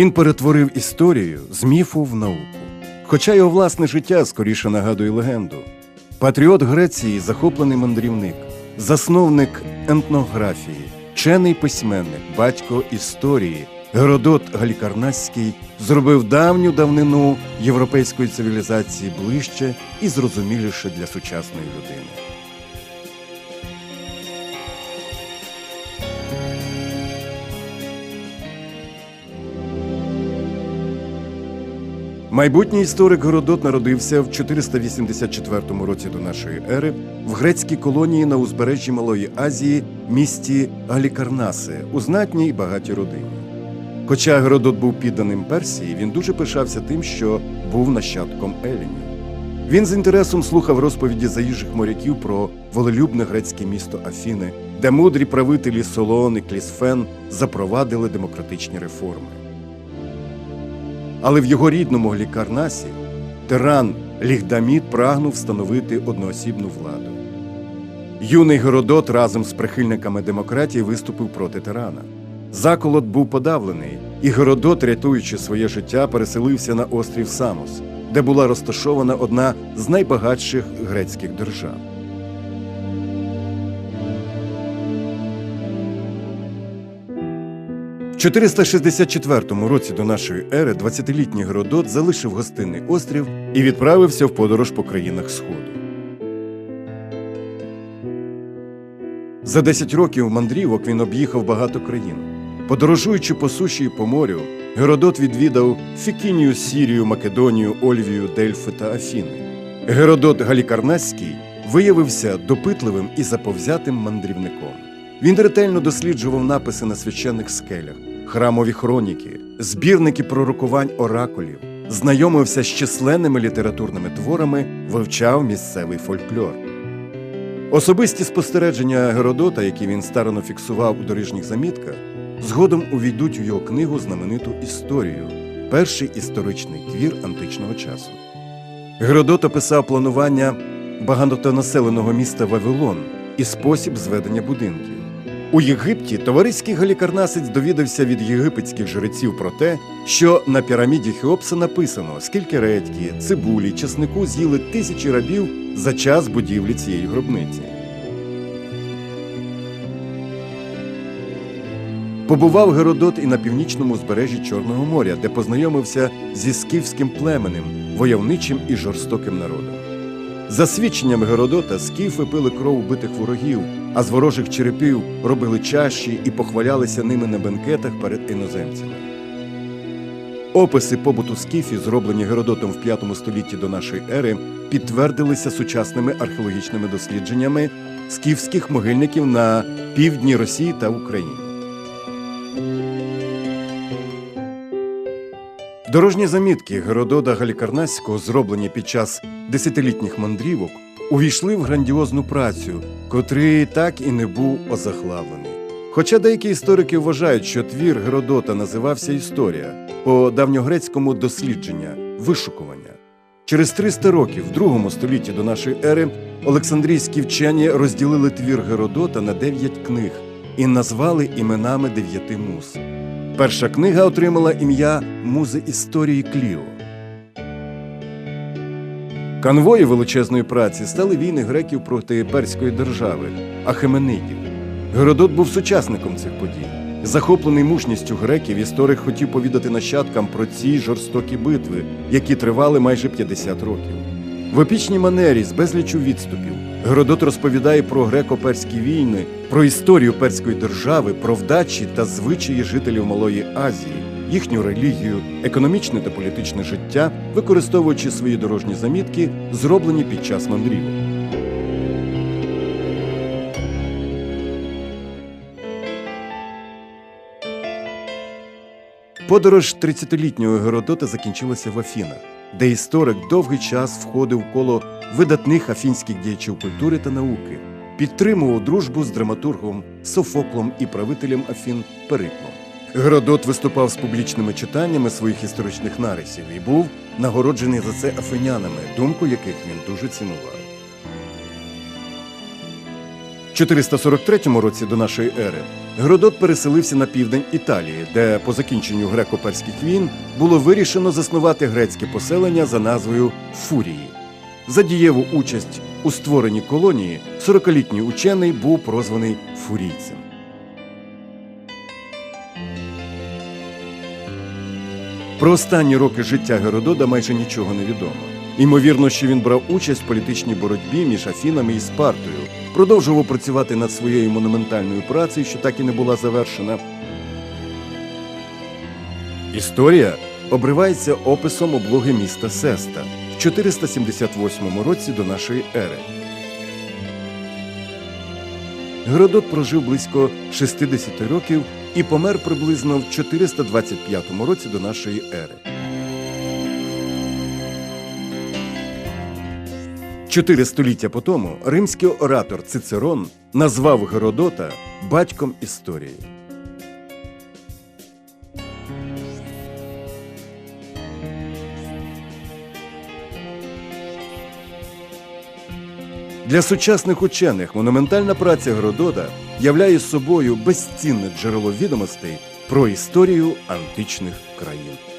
Він перетворив історію з міфу в науку. Хоча його власне життя скоріше нагадує легенду. Патріот Греції, захоплений мандрівник, засновник етнографії, вчений письменник, батько історії, Геродот Галікарнасський зробив давню давнину європейської цивілізації ближче і зрозуміліше для сучасної людини. Майбутній історик Геродот народився в 484 році до нашої ери в грецькій колонії на узбережжі Малої Азії, місті Галікарнаси, у знатній багатій родині. Хоча Геродот був підданим Персії, він дуже пишався тим, що був нащадком Елінів. Він з інтересом слухав розповіді заїжджих моряків про волелюбне грецьке місто Афіни, де мудрі правителі Солон і Клісфен запровадили демократичні реформи. Але в його рідному Глікарнасі тиран Лігдамід прагнув встановити одноосібну владу. Юний Геродот разом з прихильниками демократії виступив проти тирана. Заколот був подавлений, і Геродот, рятуючи своє життя, переселився на острів Самос, де була розташована одна з найбагатших грецьких держав. 464 році до нашої ери 20-літній Геродот залишив гостинний острів і відправився в подорож по країнах Сходу. За 10 років мандрівок він об'їхав багато країн. Подорожуючи по суші і по морю, Геродот відвідав Фікінію, Сірію, Македонію, Ольвію, Дельфи та Афіни. Геродот Галікарнасський виявився допитливим і заповзятим мандрівником. Він ретельно досліджував написи на священних скелях, храмові хроніки, збірники пророкувань оракулів, знайомився з численними літературними творами, вивчав місцевий фольклор. Особисті спостереження Геродота, які він старано фіксував у дорожніх замітках, згодом увійдуть у його книгу знамениту історію, перший історичний твір античного часу. Геродот описав планування багатонаселеного міста Вавилон і спосіб зведення будинків. У Єгипті товариський галікарнасець довідався від єгипетських жреців про те, що на піраміді Хеопса написано, скільки редьки, цибулі, чеснику з'їли тисячі рабів за час будівлі цієї гробниці. Побував Геродот і на північному збережжі Чорного моря, де познайомився зі скіфським племенем, войовничим і жорстоким народом. За свідченнями Геродота, скіфи пили кров убитих ворогів, а з ворожих черепів робили чаші і похвалялися ними на бенкетах перед іноземцями. Описи побуту скіфів, зроблені Геродотом в V столітті до нашої ери, підтвердилися сучасними археологічними дослідженнями скіфських могильників на півдні Росії та Україні. Дорожні замітки Геродота Галікарнаського, зроблені під час десятилітніх мандрівок, увійшли в грандіозну працю, котрий так і не був озаглавлений. Хоча деякі історики вважають, що твір Геродота називався Історія по давньогрецькому дослідження, вишукування. Через 300 років, в другому столітті до нашої ери, Олександрійські вчені розділили твір Геродота на дев'ять книг і назвали іменами дев'яти муз. Перша книга отримала ім'я Музи історії Кліо. Конвою величезної праці стали війни греків проти перської держави Ахеменидів. Геродот був сучасником цих подій. Захоплений мужністю греків, історик хотів повідати нащадкам про ці жорстокі битви, які тривали майже 50 років. В епічній манері з безлічу відступів Геродот розповідає про греко-перські війни, про історію перської держави, про вдачі та звичаї жителів Малої Азії, їхню релігію, економічне та політичне життя, використовуючи свої дорожні замітки, зроблені під час мандрівок. Подорож 30-літнього Геродота закінчилася в Афінах, де історик довгий час входив коло видатних афінських діячів культури та науки, підтримував дружбу з драматургом Софоклом і правителем Афін Периклом. Геродот виступав з публічними читаннями своїх історичних нарисів і був нагороджений за це афинянами, думку яких він дуже цінував. В 443 році до нашої ери Геродот переселився на південь Італії, де по закінченню греко-перських війн було вирішено заснувати грецьке поселення за назвою Фурії. За дієву участь у створенні колонії 40-літній учений був прозваний фурійцем. Про останні роки життя Геродота майже нічого не відомо. Ймовірно, що він брав участь в політичній боротьбі між Афінами і Спартою, продовжував працювати над своєю монументальною працею, що так і не була завершена. Історія обривається описом облоги міста Сеста в 478 році до нашої ери. Геродот прожив близько 60 років і помер приблизно в 425 році до нашої ери. Чотири століття по тому римський оратор Цицерон назвав Геродота батьком історії. Для сучасних учених монументальна праця Геродота являє собою безцінне джерело відомостей про історію античних країн.